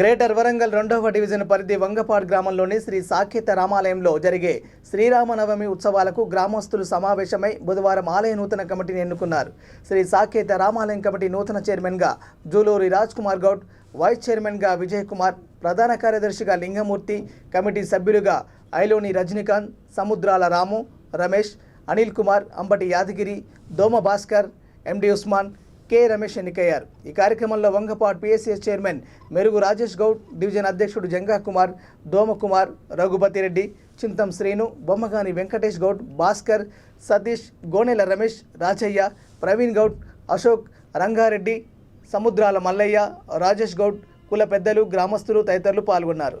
Greater Warangal రెండవ division పరిధి వంగపాడ్ గ్రామంలోని శ్రీ సాకేత రామాలయంలో జరిగే శ్రీరామనవమి ఉత్సవాలకు గ్రామస్తులు సమావేశమై బుధవారం ఆలయ నూతన కమిటీని ఎన్నుకున్నారు. శ్రీ సాకేత రామాలయం కమిటీ నూతన చైర్మన్గా జూలూరి రాజ్ కుమార్ గౌడ్ వైస్ చైర్మన్గా విజయ్ కుమార్ ప్రధాన కార్యదర్శిగా లింగమూర్తి కమిటీ సభ్యులుగా ఐలోని రజనీకాంత్ సముద్రాల రాము రమేష్ అనిల్ కుమార్ అంబటి యాదగిరి దోమ భాస్కర్ ఎండి ఉస్మాన్ కె రమేష్ ఎన్నికయ్యారు. ఈ కార్యక్రమంలో వంగపాడ్ పిఎస్సిఎస్ చైర్మన్ మెరుగు రాజేష్ గౌడ్ డివిజన్ అధ్యక్షుడు జంగా కుమార్ దోమకుమార్ రఘుపతి రెడ్డి చింతం శ్రీను బొమ్మగాని వెంకటేష్ గౌడ్ భాస్కర్ సతీష్ గోనెల రమేష్ రాజయ్య ప్రవీణ్ గౌడ్ అశోక్ రంగారెడ్డి సముద్రాల మల్లయ్య రాజేష్ గౌడ్ కుల పెద్దలు గ్రామస్తులు తదితరులు పాల్గొన్నారు.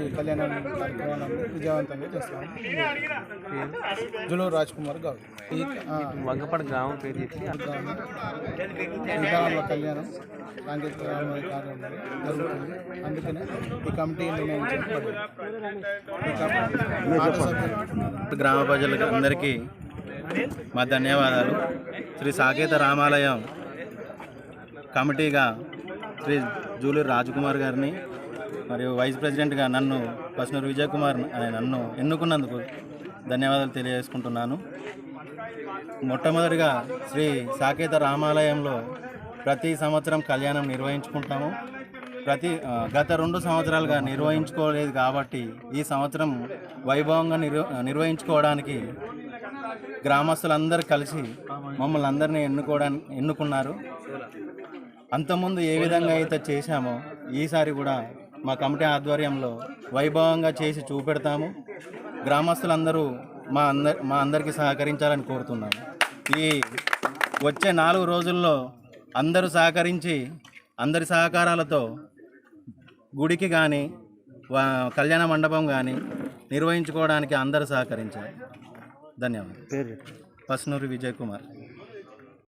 ఈ కళ్యాణం కార్యక్రమాలను విజయవంతంగా చేస్తాము. జులూరు రాజ్ కుమార్ గౌడ్ ఈ వంగపడ గ్రామం పేరు చెప్పి. గ్రామం కళ్యాణం సాంకేతిక జరుగుతుంది. అందుకనే ఈ కమిటీ నిర్ణయించబడింది గ్రామ ప్రజలకు అందరికీ మా ధన్యవాదాలు. శ్రీ సాకేత రామాలయం కమిటీగా శ్రీ జూలూరు రాజకుమార్ గారిని మరియు వైస్ ప్రెసిడెంట్గా నన్ను పసునూరు విజయ్ కుమార్ అనే నన్ను ఎన్నుకున్నందుకు ధన్యవాదాలు తెలియజేసుకుంటున్నాను. మొట్టమొదటిగా శ్రీ సాకేత రామాలయంలో ప్రతి సంవత్సరం కళ్యాణం నిర్వహించుకుంటాము. ప్రతి గత రెండు సంవత్సరాలుగా నిర్వహించుకోలేదు కాబట్టి ఈ సంవత్సరం వైభవంగా నిర్వహించుకోవడానికి గ్రామస్తులందరూ కలిసి మమ్మల్ని అందరినీ ఎన్నుకోవడానికి ఎన్నుకున్నారు. అంతకుముందు ఏ విధంగా అయితే చేశామో ఈసారి కూడా మా కమిటీ ఆధ్వర్యంలో వైభవంగా చేసి చూపెడతాము. గ్రామస్తులందరూ మా అందరి మా అందరికీ సహకరించాలని కోరుతున్నాము. ఈ వచ్చే నాలుగు రోజుల్లో అందరూ సహకరించి అందరి సహకారాలతో గుడికి కానీ కళ్యాణ మండపం కానీ నిర్వహించుకోవడానికి అందరూ సహకరించారు. ధన్యవాదాలు. పసునూరి విజయ్ కుమార్.